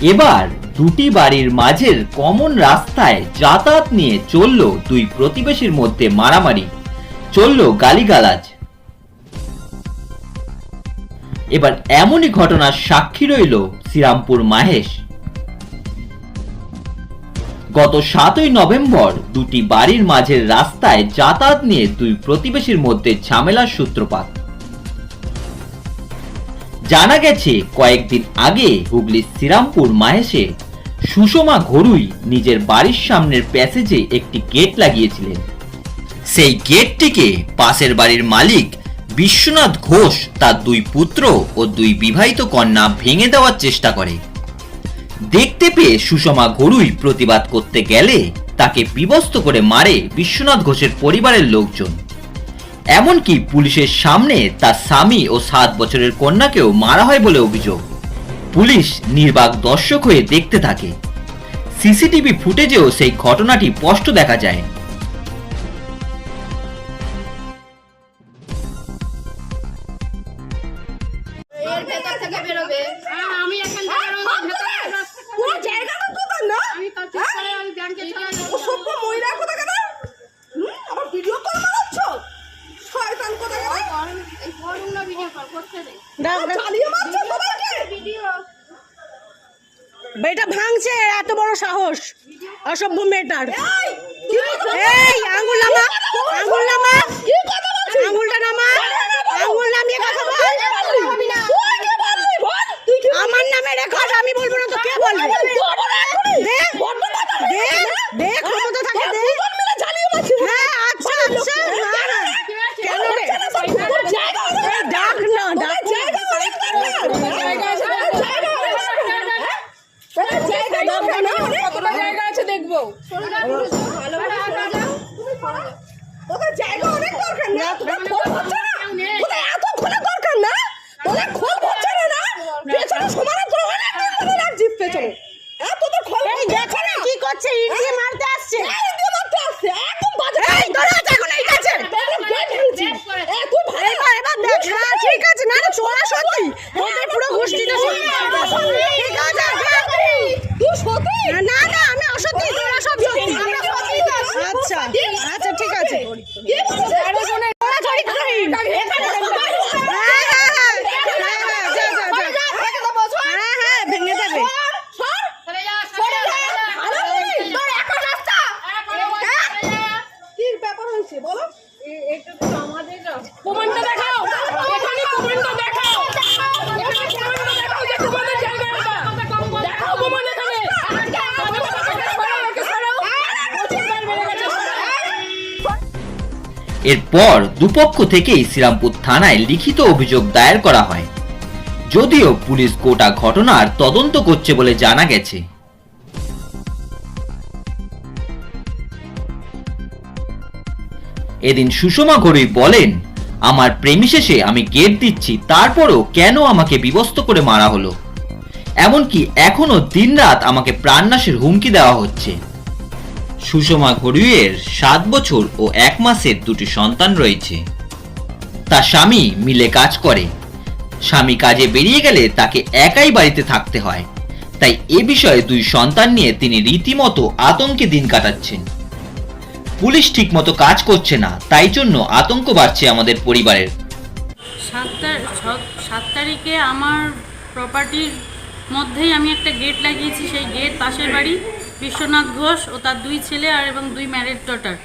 এবার দুটি বাড়ির মাঝের কমন রাস্তায় যাতায়াত নিয়ে চলল দুই প্রতিবেশীর মধ্যে মারামারি। চলল গালিগালাজ। এবার এমনই ঘটনার সাক্ষী রইল শ্রীরামপুর মাহেশ। গত সাতই নভেম্বর দুটি বাড়ির মাঝের রাস্তায় যাতায়াত নিয়ে দুই প্রতিবেশীর মধ্যে ঝামেলার সূত্রপাত। জানা গেছে, কয়েকদিন আগে হুগলির শ্রীরামপুর মাহেশে সুষমা ঘরুই নিজের বাড়ির সামনের প্যাসেজে একটি গেট লাগিয়েছিলেন। সেই গেটটিকে পাশের বাড়ির মালিক বিশ্বনাথ ঘোষ, তার দুই পুত্র ও দুই বিবাহিত কন্যা ভেঙে দেওয়ার চেষ্টা করে। দেখতে পেয়ে সুষমা ঘরুই প্রতিবাদ করতে গেলে তাকে বিবস্ত করে মারে বিশ্বনাথ ঘোষের পরিবারের লোকজন। এমনকি পুলিশের সামনে তার স্বামী ও সাত বছরের কন্যাকেও মারা হয় বলে অভিযোগ। পুলিশ নির্বাক দর্শক হয়ে দেখতে থাকে। সিসিটিভি ফুটেজেও সেই ঘটনাটি স্পষ্ট দেখা যায়। হ্যাঁ, আমি বেটা ভাঙছে এত বড় সাহস। অসভ্য মেয়েটার। এই আঙুল নামা নামা। কি কথা বলছিস আঙ্গুলটা নামা আঙ্গুল নামিয়ে কথা বল তুই কে বললি বল তুই কি আমার নামে রেকর্ড আমি বলব না তো কে বলবে দে দে দে ক্ষমতা থাকে দে জ্বালিয়ে মারছিস হ্যাঁ আচ্ছা আচ্ছা না না কেন রে তোর জায়গা এই ডাক না ডাক জায়গা অনেক জায়গা আছে জায়গা জায়গা কতটা জায়গা দেখব তোদের জায়গা অনেক দরকার না? তোদের খোল হচ্ছে না? তোদের এত খোলা দরকার না? তোদের খোল হচ্ছে না না? পেছনে সমানে তোর অনেক লাগছিস পেছনে হ্যাঁ তোদের খোল দেখো না কি করছে ইট দিয়ে মারতে আসছে এই দিয়ে মারতে আসছে একদম বাজে এই তোর হাতে এখন এই কাছে বেলুন কে ঢেলছিস এ তুই ভালো এবার এবার দেখ হ্যাঁ ঠিক আছে না না তোরা সত্যি তোদের পুরো গোষ্ঠীটা সত্যি ঠিক আছে দেখ। তুই সত্যি না না আমি অসত্যি তোরা সব সত্যি আচ্ছা আচ্ছা ঠিক আছে কি বলছিস তোরা চরিত্রহীন হ্যাঁ হ্যাঁ হ্যাঁ হ্যাঁ হ্যাঁ যা যা যা হ্যাঁ হ্যাঁ ভেঙে দেবে চলে যা, চলে যা, চলে যা। হ্যাঁ, করে বল, চলে যা। কি ব্যাপার হয়েছে বলো প্রমাণটা দেখাও এখানে প্রমাণটা দেখাও এখানে প্রমাণটা দেখাও যে তোমাদের জায়গা এটা দেখাও প্রমাণ এখানে সরাও, ওকে সরাও। প্রচুর বার বেড়ে গেছে, সরাও। এরপর দুপক্ষ থেকেই শ্রীরামপুর থানায় লিখিত অভিযোগ দায়ের করা হয়। যদিও পুলিশ গোটা ঘটনার তদন্ত করছে বলে জানা গেছে। এদিন সুষমা ঘড়ুই বলেন, আমার প্রেমিশেষে আমি গেট দিচ্ছি, তারপরও কেন আমাকে বিবস্ত করে মারা হলো? এমনকি এখনও দিনরাত আমাকে প্রাণনাশের হুমকি দেওয়া হচ্ছে। সুষমা ঘড়ুইয়ের সাত বছর ও এক মাসের দুটি সন্তান রয়েছে। তার স্বামী মিলে কাজ করে। স্বামী কাজে বেরিয়ে গেলে তাকে একাই বাড়িতে থাকতে হয়। তাই এ বিষয়ে দুই সন্তান নিয়ে তিনি রীতিমতো আতঙ্কে দিন কাটাচ্ছেন। পুলিশ ঠিকমতো কাজ করছে না, তাই জন্য আতঙ্ক বাড়ছে আমাদের পরিবারের। সাত তারিখে আমার প্রপার্টির মধ্যেই আমি একটা গেট লাগিয়েছি, সেই গেট পাশের বাড়ি। বিশ্বনাথ ঘোষ ও তার দুই ছেলে আর এবং দুই ম্যারেড ডটার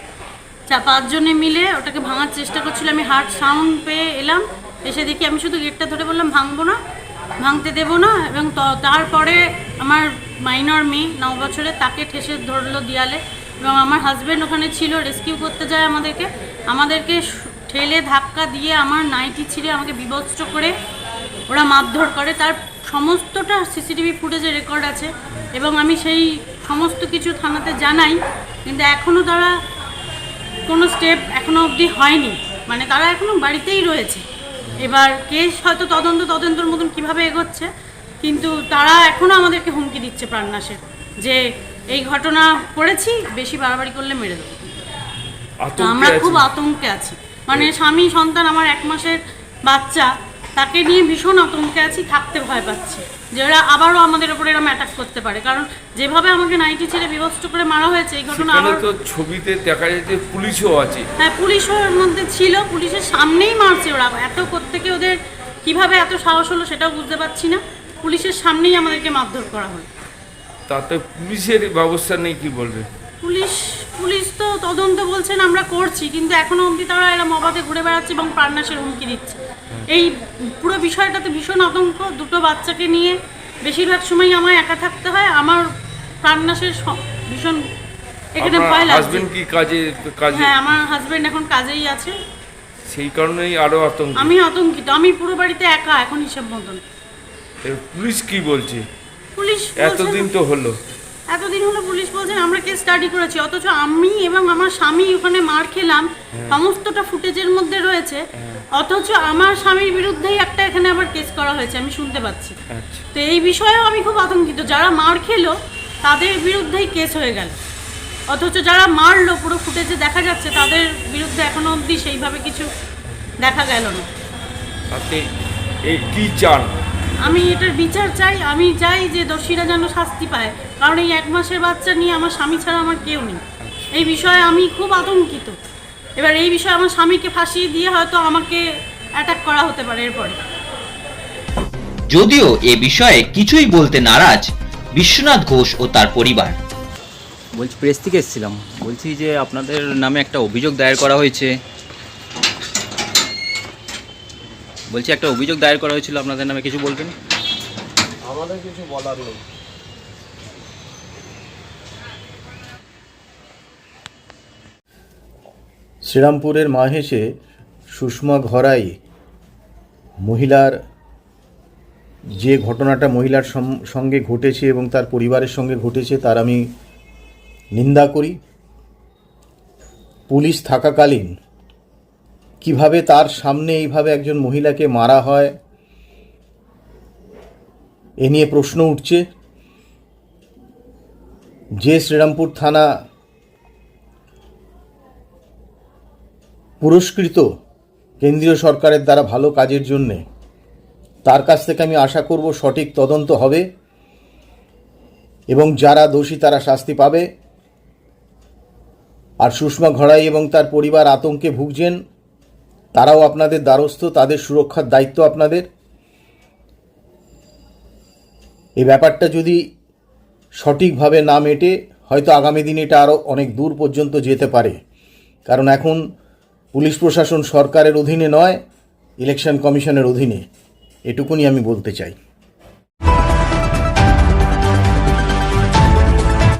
চা পাঁচজনে মিলে ওটাকে ভাঙার চেষ্টা করছিল। আমি হার্ট সাউন্ড পেয়ে এলাম। এসে দেখি আমি শুধু গেটটা ধরে বললাম, ভাঙবো না, ভাঙতে দেবো না। এবং তারপরে আমার মাইনর মেয়ে ন বছরে তাকে ঠেসে ধরলো দিয়ালে। এবং আমার হাজব্যান্ড ওখানে ছিল রেস্কিউ করতে যায় আমাদেরকে। আমাদেরকে ঠেলে ধাক্কা দিয়ে আমার নাইটি ছিঁড়ে আমাকে বিভৎস করে ওরা মারধর করে। তার সমস্তটা সিসিটিভি ফুটেজে রেকর্ড আছে এবং আমি সেই সমস্ত কিছু থানাতে জানাই কিন্তু এখনও তারা কোনো স্টেপ এখনও অবধি হয়নি। মানে তারা এখনও বাড়িতেই রয়েছে। এবার কেস হয়তো তদন্ত তদন্তর মতন কীভাবে এগোচ্ছে কিন্তু তারা এখনও আমাদেরকে হুমকি দিচ্ছে প্রাণনাশের যে এই ঘটনা করেছি বেশি বাড়াবাড়ি করলে মেরে দেবো। আমরা খুব আতঙ্কে আছি। মানে স্বামী সন্তান আমার এক মাসের বাচ্চা তাকে নিয়ে ভীষণ আতঙ্কে আছি থাকতে ভয় পাচ্ছি। যারা আবারও আমাদের উপরে এরকম অ্যাটাক করতে পারে। কারণ যেভাবে আমাকে নাইটি ছেড়ে বিভস্ত করে মারা হয়েছে এই ঘটনা আবার তো ছবিতে দেখা যাচ্ছে পুলিশও আছে। হ্যাঁ পুলিশও এর মধ্যে ছিল পুলিশের সামনেই মারছে ওরা। এত কোত্থেকে ওদের কীভাবে এত সাহস হলো সেটাও বুঝতে পারছি না। পুলিশের সামনেই আমাদেরকে মারধর করা হলো তাতে পুলিশের ব্যবস্থা নেই কি বলবে? পুলিশ পুলিশ তো তদন্ত বলছেন আমরা করছি। কিন্তু এখনও অবধি তারা এরম অবাধে ঘুরে বেড়াচ্ছে এবং প্রাণনাশের হুমকি দিচ্ছে। এই পুরো বিষয়টাতে ভীষণ আতঙ্ক দুটো বাচ্চাকে নিয়ে বেশিরভাগ সময় আমায় একা থাকতে হয় আমার প্রাণনাশের ভীষণ এখানে ভয় লাগছে। কি কাজে কাজে হ্যাঁ আমার হাজবেন্ড এখন কাজেই আছে। সেই কারণেই আরও আতঙ্ক আমি আতঙ্কিত আমি পুরো বাড়িতে একা এখন হিসাব মতন। পুলিশ কি বলছে? পুলিশ এতদিন তো হলো। এতদিন হলো পুলিশ বলছেন আমরা কেস স্টাডি করেছি অথচ আমি এবং আমার স্বামী ওখানে মার খেলাম। সমস্তটা ফুটেজের মধ্যে রয়েছে। অথচ আমার স্বামীর বিরুদ্ধেই একটা এখানে আবার কেস করা হয়েছে আমি শুনতে পাচ্ছি। আচ্ছা। তো এই বিষয়েও আমি খুব আতঙ্কিত। যারা মার খেলো তাদের বিরুদ্ধেই কেস হয়ে গেল। অথচ যারা মারলো পুরো ফুটেজে দেখা যাচ্ছে তাদের বিরুদ্ধে এখনও অবধি সেইভাবে কিছু দেখা গেল না। এই কি চান? আমি এটার বিচার চাই আমি চাই যে দোষীরা যেন শাস্তি পায়। কারণ এই এক মাসের বাচ্চা নিয়ে আমার স্বামী ছাড়া আমার কেউ নেই। এই বিষয়ে আমি খুব আতঙ্কিত। এবার এই বিষয়ে আমার স্বামীকে ফাঁসিয়ে দিয়ে হয়তো আমাকে অ্যাটাক করা হতে পারে এরপরে। যদিও এ বিষয়ে কিছুই বলতে নারাজ বিশ্বনাথ ঘোষ ও তার পরিবার। বলছি প্রেস থেকে এসেছিলাম। বলছি যে আপনাদের নামে একটা অভিযোগ দায়ের করা হয়েছে। বলছি একটা অভিযোগ দায়ের করা হয়েছিল আপনাদের নামে কিছু বলবেন? আমাদের কিছু বলার নেই। শ্রীরামপুরের মাহেশে সুষমা ঘরাই মহিলার যে ঘটনাটা মহিলার সঙ্গে ঘটেছে এবং তার পরিবারের সঙ্গে ঘটেছে তার আমি নিন্দা করি। পুলিশ থাকাকালীন কীভাবে তার সামনে এইভাবে একজন মহিলাকে মারা হয়, এ নিয়ে প্রশ্ন উঠছে। যে শ্রীরামপুর থানা পুরস্কৃত কেন্দ্রীয় সরকারের দ্বারা ভালো কাজের জন্যে, তার কাছ থেকে আমি আশা করব সঠিক তদন্ত হবে এবং যারা দোষী তারা শাস্তি পাবে। আর সুষমা ঘড়াই এবং তার পরিবার আতঙ্কে ভুগছেন তারাও আপনাদের দ্বারস্থ, তাদের সুরক্ষার দায়িত্ব আপনাদের। এই ব্যাপারটা যদি সঠিকভাবে না মেটে, হয়তো আগামী দিনে এটা আরও অনেক দূর পর্যন্ত যেতে পারে। কারণ এখন পুলিশ প্রশাসন সরকারের অধীনে নয়, ইলেকশন কমিশনের অধীনে। এটুকুনি আমি বলতে চাই।